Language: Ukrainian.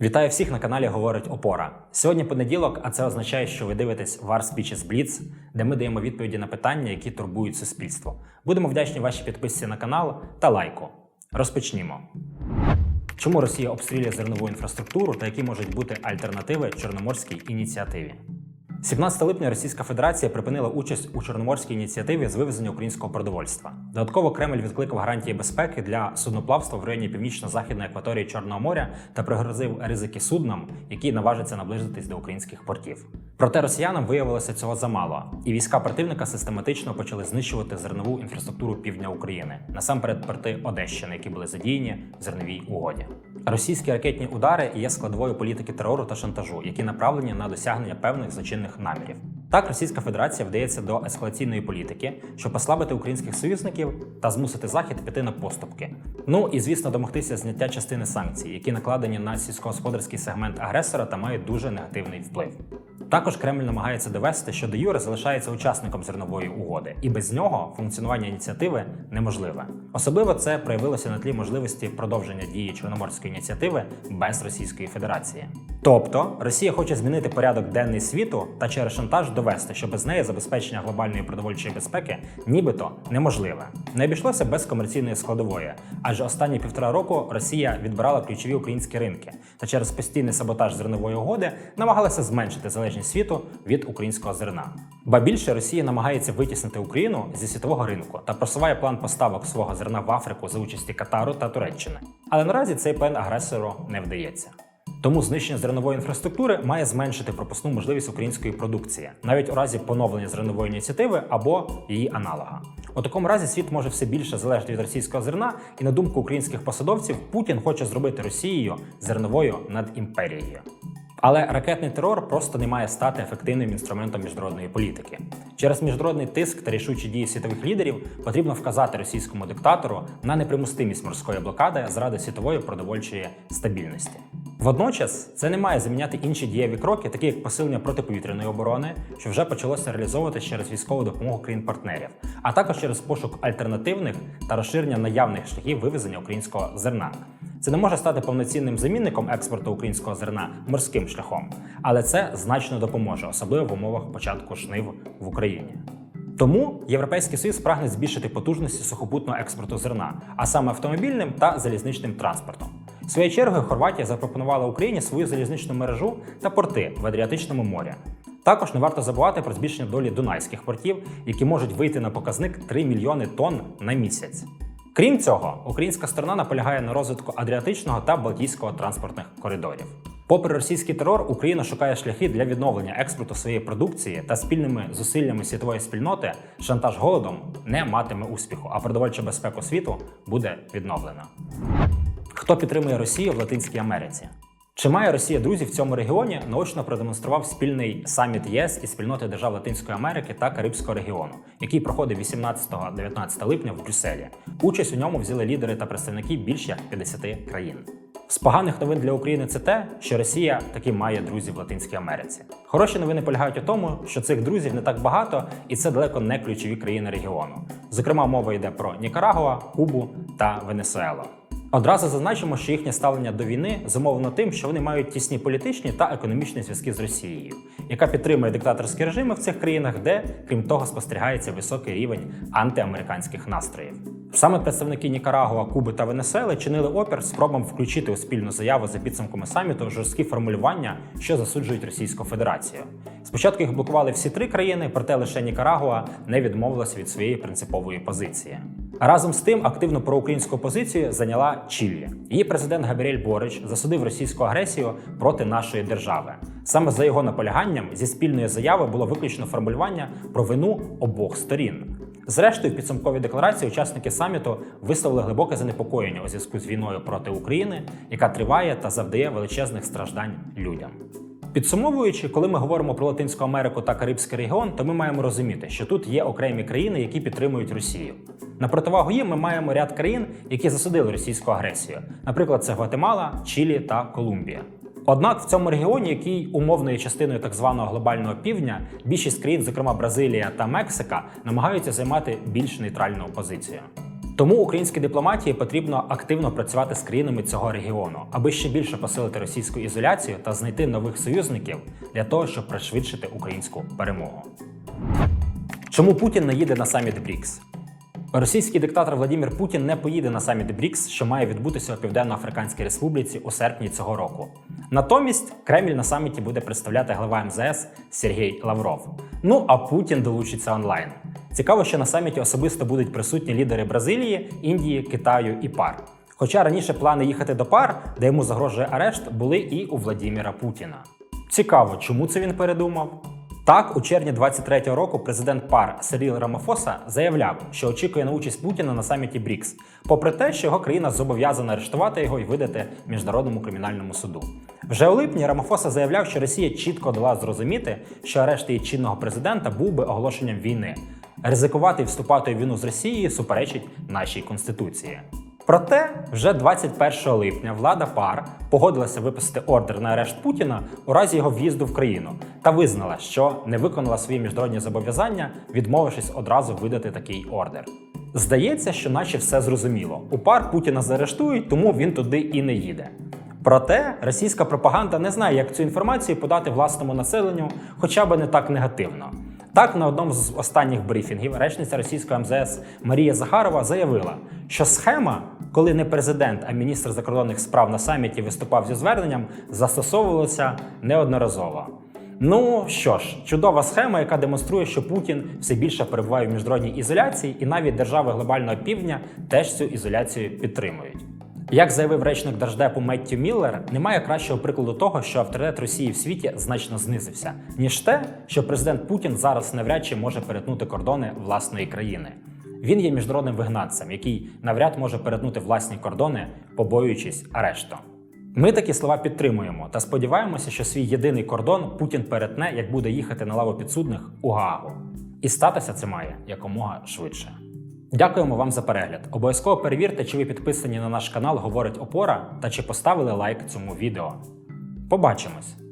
Вітаю всіх на каналі Говорить Опора. Сьогодні понеділок, а це означає, що ви дивитесь War Speeches Blitz, де ми даємо відповіді на питання, які турбують суспільство. Будемо вдячні вашій підписці на канал та лайку. Розпочнімо. Чому Росія обстрілює зернову інфраструктуру та які можуть бути альтернативи Чорноморській ініціативі? 17 липня Російська Федерація припинила участь у Чорноморській ініціативі з вивезення українського продовольства. Додатково Кремль відкликав гарантії безпеки для судноплавства в районі північно-західної акваторії Чорного моря та пригрозив ризики суднам, які наважаться наблизитись до українських портів. Проте росіянам виявилося цього замало, і війська противника систематично почали знищувати зернову інфраструктуру півдня України, насамперед порти Одещини, які були задіяні в зерновій угоді. Російські ракетні удари є складовою політики терору та шантажу, які направлені на досягнення певних злочинних намірів. Так, Російська Федерація вдається до ескалаційної політики, щоб послабити українських союзників та змусити Захід піти на поступки. Ну і звісно, домогтися зняття частини санкцій, які накладені на сільськогосподарський сегмент агресора та мають дуже негативний вплив. Також Кремль намагається довести, що де Юре залишається учасником зернової угоди, і без нього функціонування ініціативи неможливе. Особливо це проявилося на тлі можливості продовження дії Чорноморської ініціативи без Російської Федерації. Тобто Росія хоче змінити порядок денний світу та через шантаж довести, що без неї забезпечення глобальної продовольчої безпеки нібито неможливе. Не обійшлося без комерційної складової, адже останні півтора року Росія відбирала ключові українські ринки та через постійний саботаж зернової угоди намагалася зменшити залежність світу від українського зерна. Ба більше Росія намагається витіснити Україну зі світового ринку та просуває план поставок свого зерна в Африку за участі Катару та Туреччини. Але наразі цей план агресору не вдається. Тому знищення зернової інфраструктури має зменшити пропускну можливість української продукції, навіть у разі поновлення зернової ініціативи або її аналога. У такому разі світ може все більше залежати від російського зерна, і на думку українських посадовців, Путін хоче зробити Росією зерновою над імперією. Але ракетний терор просто не має стати ефективним інструментом міжнародної політики. Через міжнародний тиск та рішучі дії світових лідерів потрібно вказати російському диктатору на непримустимість морської блокади заради світової продовольчої стабільності. Водночас це не має заміняти інші дієві кроки, такі як посилення протиповітряної оборони, що вже почалося реалізовувати через військову допомогу країн-партнерів, а також через пошук альтернативних та розширення наявних шляхів вивезення українського зерна. Це не може стати повноцінним замінником експорту українського зерна морським шляхом, але це значно допоможе, особливо в умовах початку жнив в Україні. Тому Європейський Союз прагне збільшити потужності сухопутного експорту зерна, а саме автомобільним та залізничним транспортом. Своєю чергою Хорватія запропонувала Україні свою залізничну мережу та порти в Адріатичному морі. Також не варто забувати про збільшення долі дунайських портів, які можуть вийти на показник 3 мільйони тонн на місяць. Крім цього, українська сторона наполягає на розвитку Адріатичного та Балтійського транспортних коридорів. Попри російський терор, Україна шукає шляхи для відновлення експорту своєї продукції та спільними зусиллями світової спільноти шантаж голодом не матиме успіху, а продовольча безпека світу буде відновлена. Хто підтримує Росію в Латинській Америці? Чи має Росія друзів в цьому регіоні? Наочно продемонстрував спільний саміт ЄС і спільноти держав Латинської Америки та Карибського регіону, який проходив 18-19 липня в Брюсселі. Участь у ньому взяли лідери та представники більш як 50 країн. З поганих новин для України це те, що Росія таки має друзів в Латинській Америці. Хороші новини полягають у тому, що цих друзів не так багато, і це далеко не ключові країни регіону. Зокрема, мова йде про Нікарагуа, Кубу та Венесуелу. Одразу зазначимо, що їхнє ставлення до війни зумовлено тим, що вони мають тісні політичні та економічні зв'язки з Росією, яка підтримує диктаторські режими в цих країнах, де, крім того, спостерігається високий рівень антиамериканських настроїв. Саме представники Нікарагуа, Куби та Венесуели чинили опір спробам включити у спільну заяву за підсумками саміту жорсткі формулювання, що засуджують Російську Федерацію. Спочатку їх блокували всі три країни, проте лише Нікарагуа не відмовилася від своєї принципової позиції. Разом з тим активну проукраїнську позицію зайняла Чіллі. Її президент Габріель Борич засудив російську агресію проти нашої держави. Саме за його наполяганням зі спільної заяви було виключено формулювання про вину обох сторін. Зрештою, в підсумковій декларації учасники саміту висловили глибоке занепокоєння у зв'язку з війною проти України, яка триває та завдає величезних страждань людям. Підсумовуючи, коли ми говоримо про Латинську Америку та Карибський регіон, то ми маємо розуміти, що тут є окремі країни, які підтримують Росію. На противагу їм ми маємо ряд країн, які засудили російську агресію. Наприклад, це Гватемала, Чилі та Колумбія. Однак в цьому регіоні, який умовно є частиною так званого глобального півдня, більшість країн, зокрема Бразилія та Мексика, намагаються займати більш нейтральну позицію. Тому українській дипломатії потрібно активно працювати з країнами цього регіону, аби ще більше посилити російську ізоляцію та знайти нових союзників для того, щоб пришвидшити українську перемогу. Чому Путін не їде на саміт БРІКС? Російський диктатор Владимир Путін не поїде на саміт БРІКС, що має відбутися у Південно-Африканській Республіці у серпні цього року. Натомість Кремль на саміті буде представляти глава МЗС Сергій Лавров. Ну а Путін долучиться онлайн. Цікаво, що на саміті особисто будуть присутні лідери Бразилії, Індії, Китаю і пар. Хоча раніше плани їхати до пар, де йому загрожує арешт, були і у Владіміра Путіна. Цікаво, чому це він передумав? Так, у червні 23-го року президент ПАР Сиріл Рамафоса заявляв, що очікує на участь Путіна на саміті БРІКС, попри те, що його країна зобов'язана арештувати його і видати міжнародному кримінальному суду. Вже у липні Рамафоса заявляв, що Росія чітко дала зрозуміти, що арешт її чинного президента був би оголошенням війни. Ризикувати і вступати у війну з Росією суперечить нашій конституції. Проте вже 21 липня влада ПАР погодилася виписати ордер на арешт Путіна у разі його в'їзду в країну та визнала, що не виконала свої міжнародні зобов'язання, відмовившись одразу видати такий ордер. Здається, що наче все зрозуміло. У пар Путіна заарештують, тому він туди і не їде. Проте російська пропаганда не знає, як цю інформацію подати власному населенню, хоча б не так негативно. Так, на одному з останніх брифінгів речниця російського МЗС Марія Захарова заявила, що схема, коли не президент, а міністр закордонних справ на саміті виступав зі зверненням, застосовувалася неодноразово. Ну що ж, чудова схема, яка демонструє, що Путін все більше перебуває в міжнародній ізоляції, і навіть держави глобального півдня теж цю ізоляцію підтримують. Як заявив речник Держдепу Меттю Міллер, немає кращого прикладу того, що авторитет Росії в світі значно знизився, ніж те, що президент Путін зараз навряд чи може перетнути кордони власної країни. Він є міжнародним вигнанцем, який навряд може перетнути власні кордони, побоюючись арешту. Ми такі слова підтримуємо та сподіваємося, що свій єдиний кордон Путін перетне, як буде їхати на лаву підсудних у Гаагу. І статися це має якомога швидше. Дякуємо вам за перегляд. Обов'язково перевірте, чи ви підписані на наш канал Говорить Опора та чи поставили лайк цьому відео. Побачимось!